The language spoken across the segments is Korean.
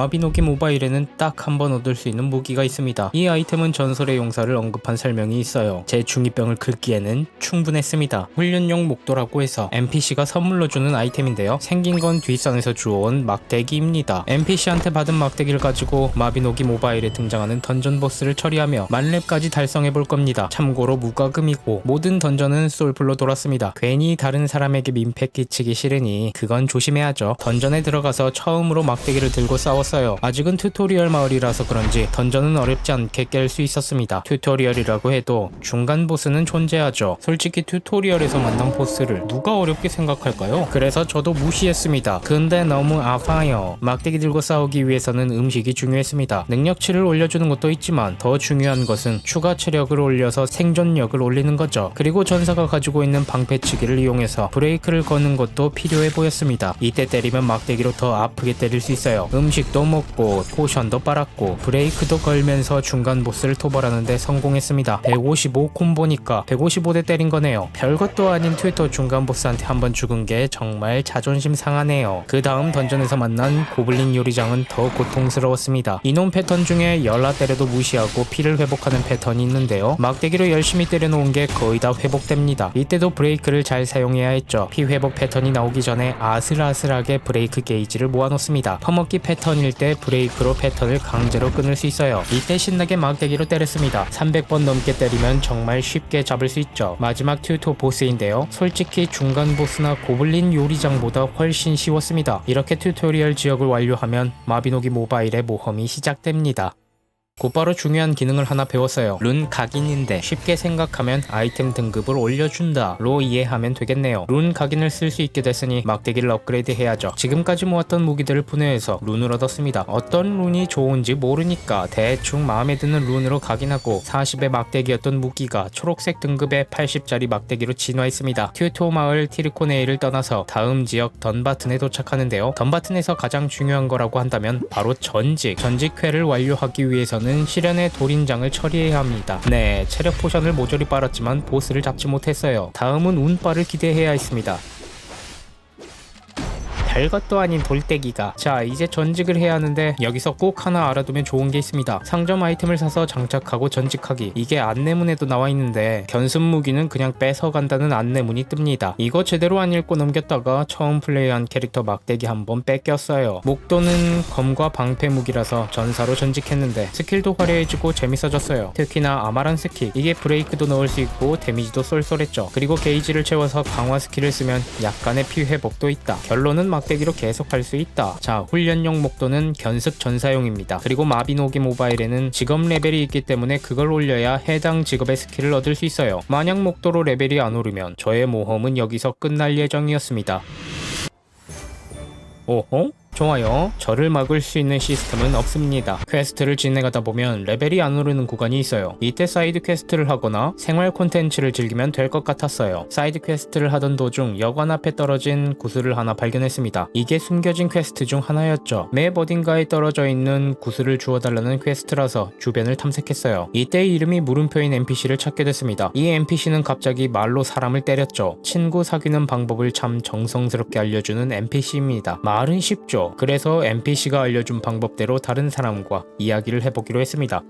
마비노기 모바일에는 딱 한 번 얻을 수 있는 무기가 있습니다. 이 아이템은 전설의 용사를 언급한 설명이 있어요. 제 중이병을 긁기에는 충분했습니다. 훈련용 목도라고 해서 NPC가 선물로 주는 아이템인데요. 생긴 건 뒷산에서 주워온 막대기입니다. NPC한테 받은 막대기를 가지고 마비노기 모바일에 등장하는 던전 보스를 처리하며 만렙까지 달성해 볼 겁니다. 참고로 무과금이고 모든 던전은 솔플로 돌았습니다. 괜히 다른 사람에게 민폐 끼치기 싫으니 그건 조심해야죠. 던전에 들어가서 처음으로 막대기를 들고 싸 웠어요. 아직은 튜토리얼 마을이라서 그런지 던전은 어렵지 않게 깰 수 있었습니다. 튜토리얼이라고 해도 중간 보스는 존재하죠. 솔직히 튜토리얼에서 만난 보스를 누가 어렵게 생각할까요? 그래서 저도 무시했습니다. 근데 너무 아파요. 막대기 들고 싸우기 위해서는 음식이 중요했습니다. 능력치를 올려주는 것도 있지만 더 중요한 것은 추가 체력을 올려서 생존력을 올리는 거죠. 그리고 전사가 가지고 있는 방패치기를 이용해서 브레이크를 거는 것도 필요해 보였습니다. 이때 때리면 막대기로 더 아프게 때릴 수 있어요. 음식 도 먹고 포션도 빨았고 브레이크도 걸면서 중간 보스를 토벌하는데 성공했습니다. 155 콤보니까 155대 때린 거네요. 별것도 아닌 트위터 중간 보스한테 한번 죽은 게 정말 자존심 상하네요. 그 다음 던전에서 만난 고블린 요리장은 더 고통스러웠습니다. 이놈 패턴 중에 열라 때려도 무시하고 피를 회복하는 패턴이 있는데요. 막대기로 열심히 때려놓은 게 거의 다 회복됩니다. 이때도 브레이크를 잘 사용해야 했죠. 피 회복 패턴이 나오기 전에 아슬아슬하게 브레이크 게이지를 모아놓습니다. 퍼먹기 패턴 일 때 브레이크로 패턴을 강제로 끊을 수 있어요. 이때 신나게 막대기로 때렸습니다. 300번 넘게 때리면 정말 쉽게 잡을 수 있죠. 마지막 튜토 보스인데요. 솔직히 중간 보스나 고블린 요리장보다 훨씬 쉬웠습니다. 이렇게 튜토리얼 지역을 완료하면 마비노기 모바일의 모험이 시작됩니다. 곧바로 중요한 기능을 하나 배웠어요. 룬 각인인데 쉽게 생각하면 아이템 등급을 올려준다 로 이해하면 되겠네요. 룬 각인을 쓸 수 있게 됐으니 막대기를 업그레이드 해야죠. 지금까지 모았던 무기들을 분해해서 룬을 얻었습니다. 어떤 룬이 좋은지 모르니까 대충 마음에 드는 룬으로 각인하고 40의 막대기였던 무기가 초록색 등급의 80짜리 막대기로 진화했습니다. 튜토 마을 티르코네이를 떠나서 다음 지역 던바튼에 도착하는데요. 던바튼에서 가장 중요한 거라고 한다면 바로 전직. 전직회를 완료하기 위해서는 실현의 돌인장을 처리해야 합니다. 네, 체력 포션을 모조리 빨았지만 보스를 잡지 못했어요. 다음은 운빨을 기대해야 했습니다. 별것도 아닌 돌떼기가. 자 이제 전직을 해야 하는데 여기서 꼭 하나 알아두면 좋은 게 있습니다. 상점 아이템을 사서 장착하고 전직하기. 이게 안내문에도 나와 있는데 견습 무기는 그냥 뺏어간다는 안내문이 뜹니다. 이거 제대로 안 읽고 넘겼다가 처음 플레이한 캐릭터 막대기 한번 뺏겼어요. 목도는 검과 방패 무기라서 전사로 전직했는데 스킬도 화려해지고 재밌어졌어요. 특히나 아마란 스킬. 이게 브레이크도 넣을 수 있고 데미지도 쏠쏠했죠. 그리고 게이지를 채워서 강화 스킬을 쓰면 약간의 피 회복도 있다. 결론은 막 대기로 계속 할 수 있다. 자, 훈련용 목도는 견습 전사용입니다. 그리고 마비노기 모바일에는 직업 레벨이 있기 때문에 그걸 올려야 해당 직업의 스킬을 얻을 수 있어요. 만약 목도로 레벨이 안 오르면 저의 모험은 여기서 끝날 예정이었습니다. 오호? 좋아요. 저를 막을 수 있는 시스템은 없습니다. 퀘스트를 진행하다 보면 레벨이 안 오르는 구간이 있어요. 이때 사이드 퀘스트를 하거나 생활 콘텐츠를 즐기면 될 것 같았어요. 사이드 퀘스트를 하던 도중 여관 앞에 떨어진 구슬을 하나 발견했습니다. 이게 숨겨진 퀘스트 중 하나였죠. 맵 어딘가에 떨어져 있는 구슬을 주워달라는 퀘스트라서 주변을 탐색했어요. 이때 이름이 물음표인 NPC를 찾게 됐습니다. 이 NPC는 갑자기 말로 사람을 때렸죠. 친구 사귀는 방법을 참 정성스럽게 알려주는 NPC입니다. 말은 쉽죠. 그래서 NPC가 알려준 방법대로 다른 사람과 이야기를 해보기로 했습니다.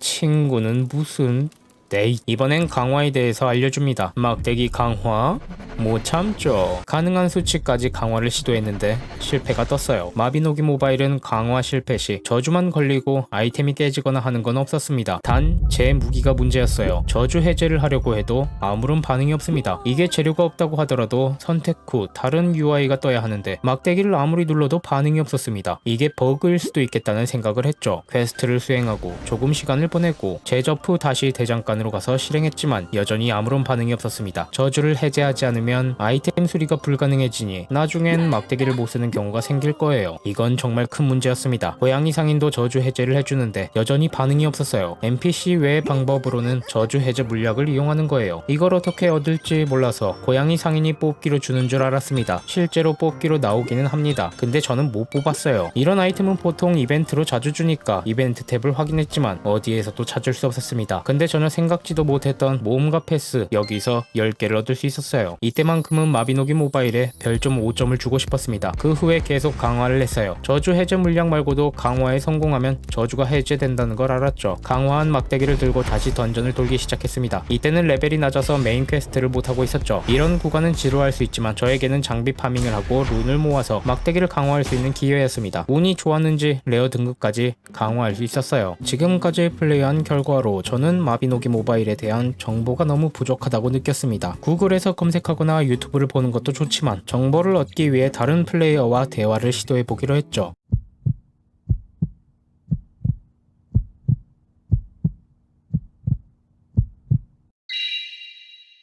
친구는 무슨 네, 이번엔 강화에 대해서 알려줍니다. 막대기 강화? 못 참죠. 가능한 수치까지 강화를 시도했는데 실패가 떴어요. 마비노기 모바일은 강화 실패 시 저주만 걸리고 아이템이 깨지거나 하는 건 없었습니다. 단 제 무기가 문제였어요. 저주 해제를 하려고 해도 아무런 반응이 없습니다. 이게 재료가 없다고 하더라도 선택 후 다른 UI가 떠야 하는데 막대기를 아무리 눌러도 반응이 없었습니다. 이게 버그일 수도 있겠다는 생각을 했죠. 퀘스트를 수행하고 조금 시간을 보내고 제접 후 다시 대장간으로 가서 실행했지만 여전히 아무런 반응이 없었습니다. 저주를 해제하지 않으면 아이템 수리가 불가능해지니 나중엔 막대기를 못 쓰는 경우가 생길 거예요. 이건 정말 큰 문제였습니다. 고양이 상인도 저주 해제를 해주는데 여전히 반응이 없었어요. NPC 외의 방법으로는 저주 해제 물약을 이용하는 거예요. 이걸 어떻게 얻을지 몰라서 고양이 상인이 뽑기로 주는 줄 알았습니다. 실제로 뽑기로 나오기는 합니다. 근데 저는 못 뽑았어요. 이런 아이템은 보통 이벤트로 자주 주니까 이벤트 탭을 확인했지만 어디에서도 찾을 수 없었습니다. 근데 전혀 생각지도 못했던 모험가 패스 여기서 10개를 얻을 수 있었어요. 이때 이때만큼은 마비노기 모바일에 별점 5점을 주고 싶었습니다. 그 후에 계속 강화를 했어요. 저주 해제 물량 말고도 강화에 성공하면 저주가 해제된다는 걸 알았죠. 강화한 막대기를 들고 다시 던전을 돌기 시작했습니다. 이때는 레벨이 낮아서 메인 퀘스트를 못하고 있었죠. 이런 구간은 지루할 수 있지만 저에게는 장비 파밍을 하고 룬을 모아서 막대기를 강화할 수 있는 기회였습니다. 운이 좋았는지 레어 등급까지 강화할 수 있었어요. 지금까지 플레이한 결과로 저는 마비노기 모바일에 대한 정보가 너무 부족하다고 느꼈습니다. 구글에서 검색하거나 유튜브를 보는 것도 좋지만 정보를 얻기 위해 다른 플레이어와 대화를 시도해 보기로 했죠.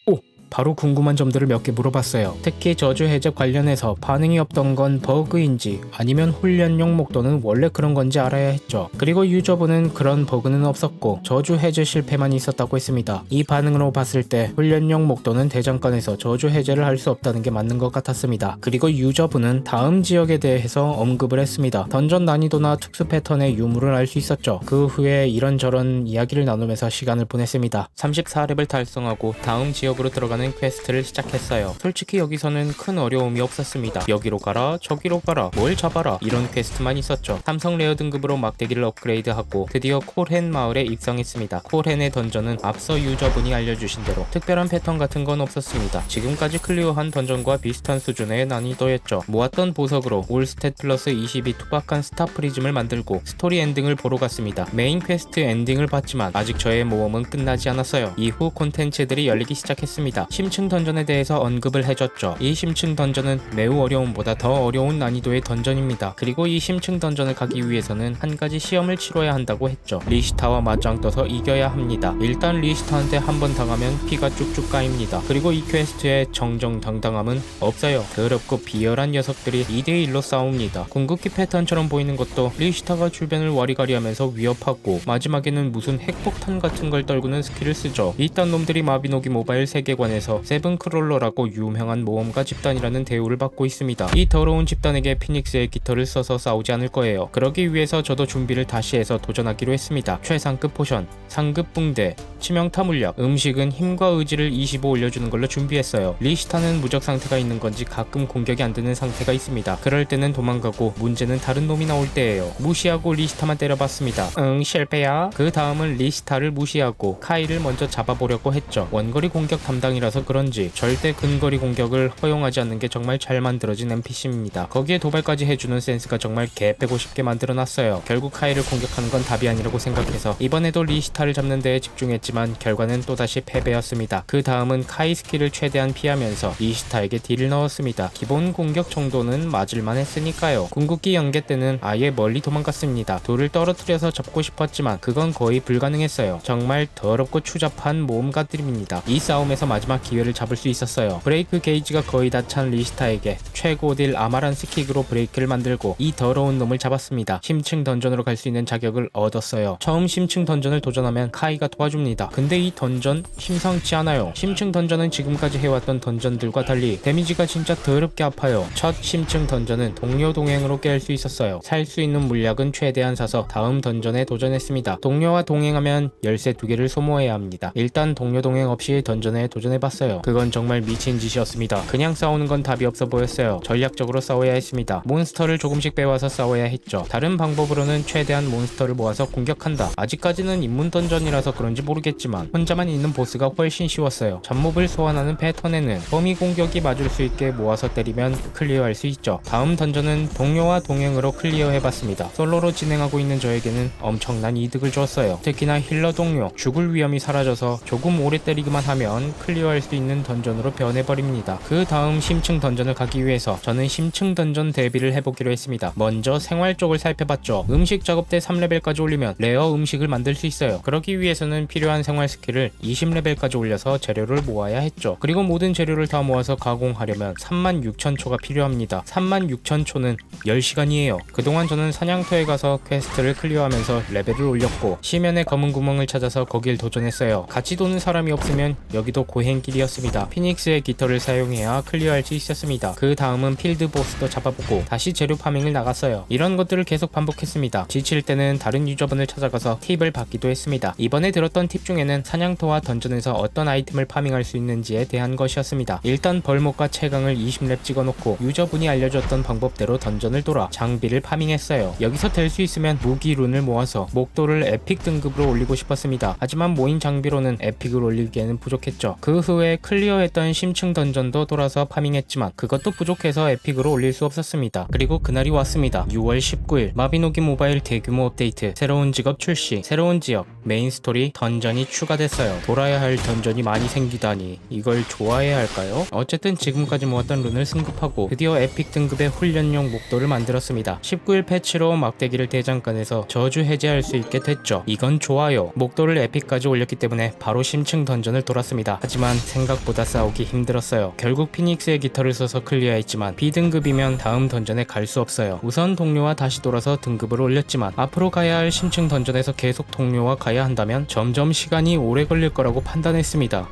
오! 바로 궁금한 점들을 몇 개 물어봤어요. 특히 저주 해제 관련해서 반응이 없던 건 버그인지 아니면 훈련용 목도는 원래 그런 건지 알아야 했죠. 그리고 유저분은 그런 버그는 없었고 저주 해제 실패만 있었다고 했습니다. 이 반응으로 봤을 때 훈련용 목도는 대장간에서 저주 해제를 할 수 없다는 게 맞는 것 같았습니다. 그리고 유저분은 다음 지역에 대해서 언급을 했습니다. 던전 난이도나 특수 패턴의 유무를 알 수 있었죠. 그 후에 이런저런 이야기를 나누면서 시간을 보냈습니다. 34렙을 달성하고 다음 지역으로 들어가는 퀘스트를 시작했어요. 솔직히 여기서는 큰 어려움이 없었습니다. 여기로 가라, 저기로 가라, 뭘 잡아라 이런 퀘스트만 있었죠. 삼성 레어 등급으로 막대기를 업그레이드하고 드디어 콜헨 마을에 입성했습니다. 콜헨의 던전은 앞서 유저분이 알려주신 대로 특별한 패턴 같은 건 없었습니다. 지금까지 클리어한 던전과 비슷한 수준의 난이도였죠. 모았던 보석으로 올스탯 플러스 22 투박한 스타 프리즘을 만들고 스토리 엔딩을 보러 갔습니다. 메인 퀘스트 엔딩을 봤지만 아직 저의 모험은 끝나지 않았어요. 이후 콘텐츠들이 열리기 시작했습니다. 심층 던전에 대해서 언급을 해줬죠. 이 심층 던전은 매우 어려움보다 더 어려운 난이도의 던전입니다. 그리고 이 심층 던전을 가기 위해서는 한 가지 시험을 치러야 한다고 했죠. 리시타와 맞짱 떠서 이겨야 합니다. 일단 리시타한테 한 번 당하면 피가 쭉쭉 까입니다. 그리고 이 퀘스트의 정정당당함은 없어요. 더럽고 비열한 녀석들이 2대1로 싸웁니다. 궁극기 패턴처럼 보이는 것도 리시타가 주변을 와리가리하면서 위협하고 마지막에는 무슨 핵폭탄 같은 걸 떨구는 스킬을 쓰죠. 이딴 놈들이 마비노기 모바일 세계관에 서 세븐크롤러라고 유명한 모험가 집단이라는 대우를 받고 있습니다. 이 더러운 집단에게 피닉스의 깃털을 써서 싸우지 않을 거예요. 그러기 위해서 저도 준비를 다시 해서 도전하기로 했습니다. 최상급 포션, 상급 붕대, 치명타 물약, 음식은 힘과 의지를 25 올려주는 걸로 준비했어요. 리시타는 무적 상태가 있는 건지 가끔 공격이 안 되는 상태가 있습니다. 그럴 때는 도망가고 문제는 다른 놈이 나올 때예요. 무시하고 리시타만 때려봤습니다. 응 실패야. 그 다음은 리시타를 무시하고 카이를 먼저 잡아보려고 했죠. 원거리 공격 담당이라 서 그런지 절대 근거리 공격을 허용하지 않는 게 정말 잘 만들어진 NPC입니다. 거기에 도발까지 해주는 센스가 정말 개 빼고 싶게 만들어놨어요. 결국 카이를 공격하는 건 답이 아니라고 생각해서 이번에도 리시타를 잡는 데에 집중했지만 결과는 또다시 패배였습니다. 그 다음은 카이 스킬을 최대한 피하면서 리시타에게 딜을 넣었습니다. 기본 공격 정도는 맞을만 했으니까요. 궁극기 연계 때는 아예 멀리 도망갔습니다. 돌을 떨어뜨려서 잡고 싶었지만 그건 거의 불가능했어요. 정말 더럽고 추잡한 모험가들입니다. 이 싸움에서 마지막 기회를 잡을 수 있었어요. 브레이크 게이지가 거의 다 찬 리시타에게 최고 딜 아마란 스 킥으로 브레이크를 만들고 이 더러운 놈을 잡았습니다. 심층 던전으로 갈 수 있는 자격을 얻었어요. 처음 심층 던전을 도전하면 카이가 도와줍니다. 근데 이 던전 심상치 않아요. 심층 던전은 지금까지 해왔던 던전들과 달리 데미지가 진짜 더럽게 아파요. 첫 심층 던전은 동료 동행으로 깰 수 있었어요. 살 수 있는 물약은 최대한 사서 다음 던전에 도전했습니다. 동료와 동행하면 열쇠 두 개를 소모해야 합니다. 일단 동료 동행 없이 던전에 도전해봤 어요. 그건 정말 미친 짓이었습니다. 그냥 싸우는 건 답이 없어 보였어요. 전략적으로 싸워야 했습니다. 몬스터를 조금씩 빼와서 싸워야 했죠. 다른 방법으로는 최대한 몬스터를 모아서 공격한다. 아직까지는 입문 던전이라서 그런지 모르겠지만 혼자만 있는 보스가 훨씬 쉬웠어요. 잡몹을 소환하는 패턴에는 범위 공격이 맞을 수 있게 모아서 때리면 클리어할 수 있죠. 다음 던전은 동료와 동행으로 클리어해봤습니다. 솔로로 진행하고 있는 저에게는 엄청난 이득을 줬어요. 특히나 힐러 동료, 죽을 위험이 사라져서 조금 오래 때리기만 하면 클리어할 수 있는 던전으로 변해버립니다. 그 다음 심층 던전을 가기 위해서 저는 심층 던전 대비를 해보기로 했습니다. 먼저 생활 쪽을 살펴봤죠. 음식 작업 때 3레벨까지 올리면 레어 음식을 만들 수 있어요. 그러기 위해서는 필요한 생활 스킬을 20레벨까지 올려서 재료를 모아야 했죠. 그리고 모든 재료를 다 모아서 가공하려면 36,000초가 필요합니다. 36,000초는 10시간이에요. 그동안 저는 사냥터에 가서 퀘스트를 클리어하면서 레벨을 올렸고 시면의 검은 구멍을 찾아서 거길 도전했어요. 같이 도는 사람이 없으면 여기도 고행길 길이었습니다. 피닉스의 깃털을 사용해야 클리어할 수 있었습니다. 그 다음은 필드 보스도 잡아보고 다시 재료 파밍을 나갔어요. 이런 것들을 계속 반복했습니다. 지칠 때는 다른 유저분을 찾아가서 팁을 받기도 했습니다. 이번에 들었던 팁 중에는 사냥터와 던전에서 어떤 아이템을 파밍할 수 있는지에 대한 것이었습니다. 일단 벌목과 채광을 20렙 찍어놓고 유저분이 알려줬던 방법대로 던전을 돌아 장비를 파밍했어요. 여기서 될 수 있으면 무기 룬을 모아서 목도를 에픽 등급으로 올리고 싶었습니다. 하지만 모인 장비로는 에픽을 올리기에는 부족했죠. 그후 에 클리어했던 심층 던전도 돌아서 파밍했지만 그것도 부족해서 에픽으로 올릴 수 없었습니다. 그리고 그날이 왔습니다. 6월 19일 마비노기 모바일 대규모 업데이트 새로운 직업 출시 새로운 지역 메인 스토리 던전이 추가됐어요. 돌아야 할 던전이 많이 생기다니 이걸 좋아해야 할까요? 어쨌든 지금까지 모았던 룬을 승급하고 드디어 에픽 등급의 훈련용 목도를 만들었습니다. 19일 패치로 막대기를 대장간에서 저주 해제할 수 있게 됐죠. 이건 좋아요. 목도를 에픽까지 올렸기 때문에 바로 심층 던전을 돌았습니다. 하지만 생각보다 싸우기 힘들었어요. 결국 피닉스의 깃털을 써서 클리어했지만 B등급이면 다음 던전에 갈 수 없어요. 우선 동료와 다시 돌아서 등급을 올렸지만 앞으로 가야 할 심층 던전에서 계속 동료와 가야 한다면 점점 시간이 오래 걸릴 거라고 판단했습니다.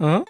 어?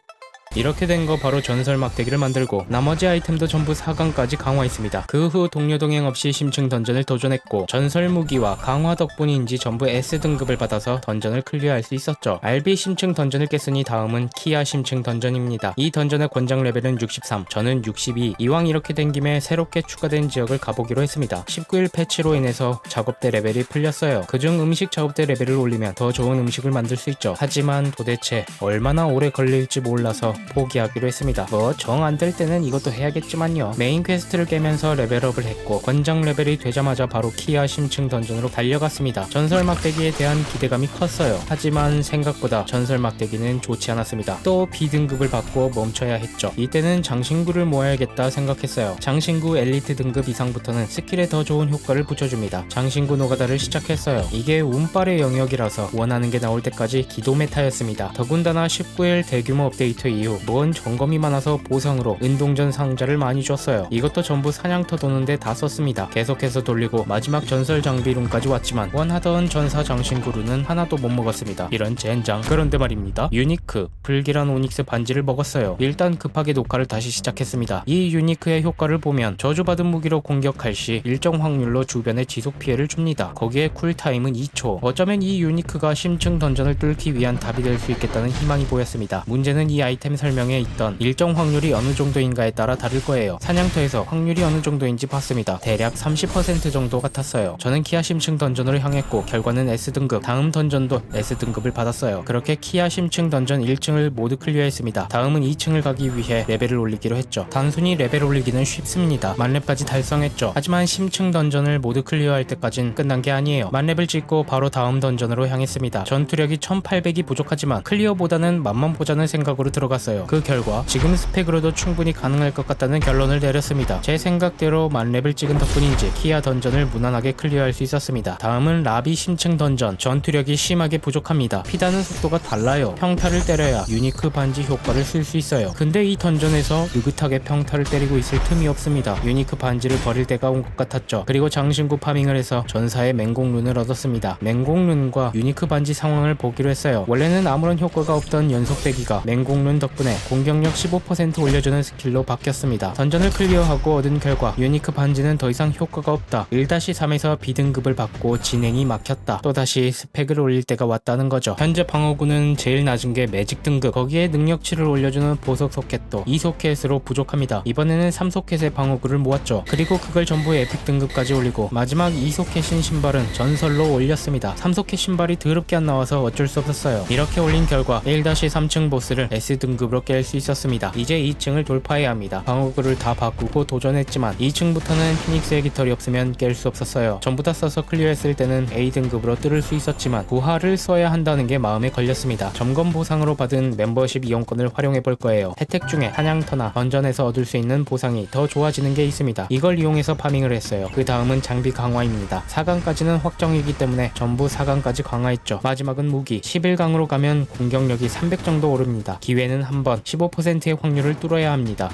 이렇게 된 거 바로 전설 막대기를 만들고 나머지 아이템도 전부 4강까지 강화했습니다. 그 후 동료 동행 없이 심층 던전을 도전했고 전설 무기와 강화 덕분인지 전부 S등급을 받아서 던전을 클리어할 수 있었죠. RB 심층 던전을 깼으니 다음은 키아 심층 던전입니다. 이 던전의 권장 레벨은 63, 저는 62. 이왕 이렇게 된 김에 새롭게 추가된 지역을 가보기로 했습니다. 19일 패치로 인해서 작업대 레벨이 풀렸어요. 그중 음식 작업대 레벨을 올리면 더 좋은 음식을 만들 수 있죠. 하지만 도대체 얼마나 오래 걸릴지 몰라서 포기하기로 했습니다. 뭐 정 안 될 때는 이것도 해야겠지만요. 메인 퀘스트를 깨면서 레벨업을 했고 권장 레벨이 되자마자 바로 키아 심층 던전으로 달려갔습니다. 전설 막대기에 대한 기대감이 컸어요. 하지만 생각보다 전설 막대기는 좋지 않았습니다. 또 B등급을 받고 멈춰야 했죠. 이때는 장신구를 모아야겠다 생각했어요. 장신구 엘리트 등급 이상부터는 스킬에 더 좋은 효과를 붙여줍니다. 장신구 노가다를 시작했어요. 이게 운빨의 영역이라서 원하는 게 나올 때까지 기도 메타였습니다. 더군다나 19일 대규모 업데이트 이후 뭔 점검이 많아서 보상으로 은동전 상자를 많이 줬어요. 이것도 전부 사냥터 도는데 다 썼습니다. 계속해서 돌리고 마지막 전설 장비룸까지 왔지만 원하던 전사 장신구루는 하나도 못 먹었습니다. 이런 젠장. 그런데 말입니다. 유니크 불길한 오닉스 반지를 먹었어요. 일단 급하게 녹화를 다시 시작했습니다. 이 유니크의 효과를 보면 저주받은 무기로 공격할 시 일정 확률로 주변에 지속 피해를 줍니다. 거기에 쿨타임은 2초. 어쩌면 이 유니크가 심층 던전을 뚫기 위한 답이 될 수 있겠다는 희망이 보였습니다. 문제는 이 아이템 설명에 있던 일정 확률이 어느 정도인가에 따라 다를 거예요. 사냥터에서 확률이 어느 정도인지 봤습니다. 대략 30% 정도 같았어요. 저는 키아 심층 던전으로 향했고 결과는 S등급, 다음 던전도 S등급을 받았어요. 그렇게 키아 심층 던전 1층을 모두 클리어했습니다. 다음은 2층을 가기 위해 레벨을 올리기로 했죠. 단순히 레벨 올리기는 쉽습니다. 만렙까지 달성했죠. 하지만 심층 던전을 모두 클리어할 때까진 끝난 게 아니에요. 만렙을 찍고 바로 다음 던전으로 향했습니다. 전투력이 1800이 부족하지만 클리어보다는 맛만 보자는 생각으로 들어갔어요. 그 결과 지금 스펙으로도 충분히 가능할 것 같다는 결론을 내렸습니다. 제 생각대로 만렙을 찍은 덕분인지 키아 던전을 무난하게 클리어할 수 있었습니다. 다음은 라비 심층 던전. 전투력이 심하게 부족합니다. 피다는 속도가 달라요. 평타를 때려야 유니크 반지 효과를 쓸 수 있어요. 근데 이 던전에서 느긋하게 평타를 때리고 있을 틈이 없습니다. 유니크 반지를 버릴 때가 온 것 같았죠. 그리고 장신구 파밍을 해서 전사의 맹공룬을 얻었습니다. 맹공룬과 유니크 반지 상황을 보기로 했어요. 원래는 아무런 효과가 없던 연속 대기가 맹공룬 덕 분에 공격력 15% 올려주는 스킬로 바뀌었습니다. 던전을 클리어하고 얻은 결과 유니크 반지는 더 이상 효과가 없다. 1-3에서 B등급을 받고 진행이 막혔다. 또다시 스펙을 올릴 때가 왔다는 거죠. 현재 방어구는 제일 낮은 게 매직 등급. 거기에 능력치를 올려주는 보석 소켓도 2소켓으로 부족합니다. 이번에는 3소켓의 방어구를 모았죠. 그리고 그걸 전부 에픽 등급까지 올리고 마지막 2소켓인 신발은 전설로 올렸습니다. 3소켓 신발이 더럽게 안 나와서 어쩔 수 없었어요. 이렇게 올린 결과 1-3층 보스를 S등급 으로 깰 수 있었습니다. 이제 2층을 돌파해야 합니다. 방어구를 다 바꾸고 도전했지만 2층부터는 피닉스의 깃털이 없으면 깰 수 없었어요. 전부 다 써서 클리어했을 때는 A등급으로 뚫을 수 있었지만 부하를 써야 한다는 게 마음에 걸렸습니다. 점검 보상으로 받은 멤버십 이용권을 활용해 볼 거예요. 혜택 중에 사냥터나 던전에서 얻을 수 있는 보상이 더 좋아지는 게 있습니다. 이걸 이용해서 파밍을 했어요. 그 다음은 장비 강화입니다. 4강까지는 확정이기 때문에 전부 4강까지 강화했죠. 마지막은 무기. 11강으로 가면 공격력이 300 정도 오릅니다. 기회는 한번 15%의 확률을 뚫어야 합니다.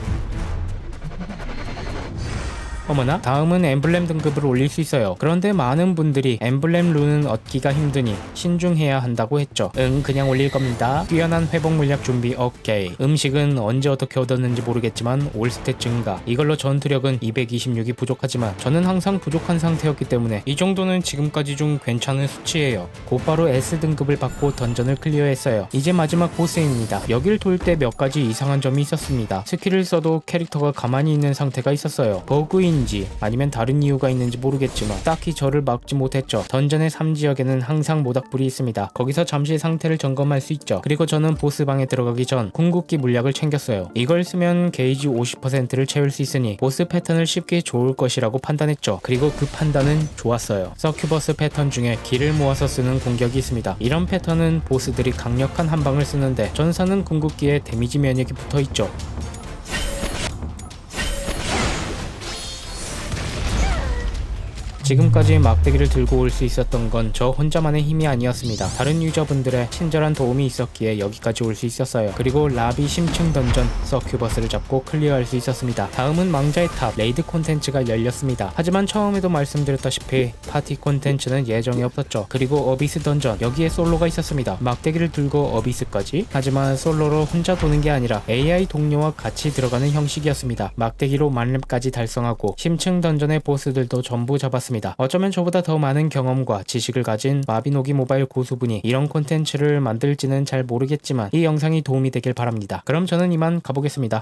어머나 다음은 엠블렘 등급을 올릴 수 있어요. 그런데 많은 분들이 엠블렘 룬은 얻기가 힘드니 신중해야 한다고 했죠. 응 그냥 올릴 겁니다. 뛰어난 회복 물약 준비 오케이. 음식은 언제 어떻게 얻었는지 모르겠지만 올스탯 증가. 이걸로 전투력은 226이 부족하지만 저는 항상 부족한 상태였기 때문에 이 정도는 지금까지 좀 괜찮은 수치예요. 곧바로 S 등급을 받고 던전을 클리어했어요. 이제 마지막 보스입니다. 여길 돌 때 몇 가지 이상한 점이 있었습니다. 스킬을 써도 캐릭터가 가만히 있는 상태가 있었어요. 버그인 지 아니면 다른 이유가 있는지 모르겠지만 딱히 저를 막지 못했죠. 던전의 3지역에는 항상 모닥불이 있습니다. 거기서 잠시 상태를 점검할 수 있죠. 그리고 저는 보스방에 들어가기 전 궁극기 물약을 챙겼어요. 이걸 쓰면 게이지 50%를 채울 수 있으니 보스 패턴을 쉽게 좋을 것이라고 판단했죠. 그리고 그 판단은 좋았어요. 서큐버스 패턴 중에 길을 모아서 쓰는 공격이 있습니다. 이런 패턴은 보스들이 강력한 한방을 쓰는데 전사는 궁극기에 데미지 면역이 붙어 있죠. 지금까지 막대기를 들고 올 수 있었던 건 저 혼자만의 힘이 아니었습니다. 다른 유저분들의 친절한 도움이 있었기에 여기까지 올 수 있었어요. 그리고 라비 심층 던전 서큐버스를 잡고 클리어할 수 있었습니다. 다음은 망자의 탑 레이드 콘텐츠가 열렸습니다. 하지만 처음에도 말씀드렸다시피 파티 콘텐츠는 예정이 없었죠. 그리고 어비스 던전 여기에 솔로가 있었습니다. 막대기를 들고 어비스까지 하지만 솔로로 혼자 도는 게 아니라 AI 동료와 같이 들어가는 형식이었습니다. 막대기로 만렙까지 달성하고 심층 던전의 보스들도 전부 잡았 습니다. 어쩌면 저보다 더 많은 경험과 지식을 가진 마비노기 모바일 고수분이 이런 콘텐츠를 만들지는 잘 모르겠지만 이 영상이 도움이 되길 바랍니다. 그럼 저는 이만 가보겠습니다.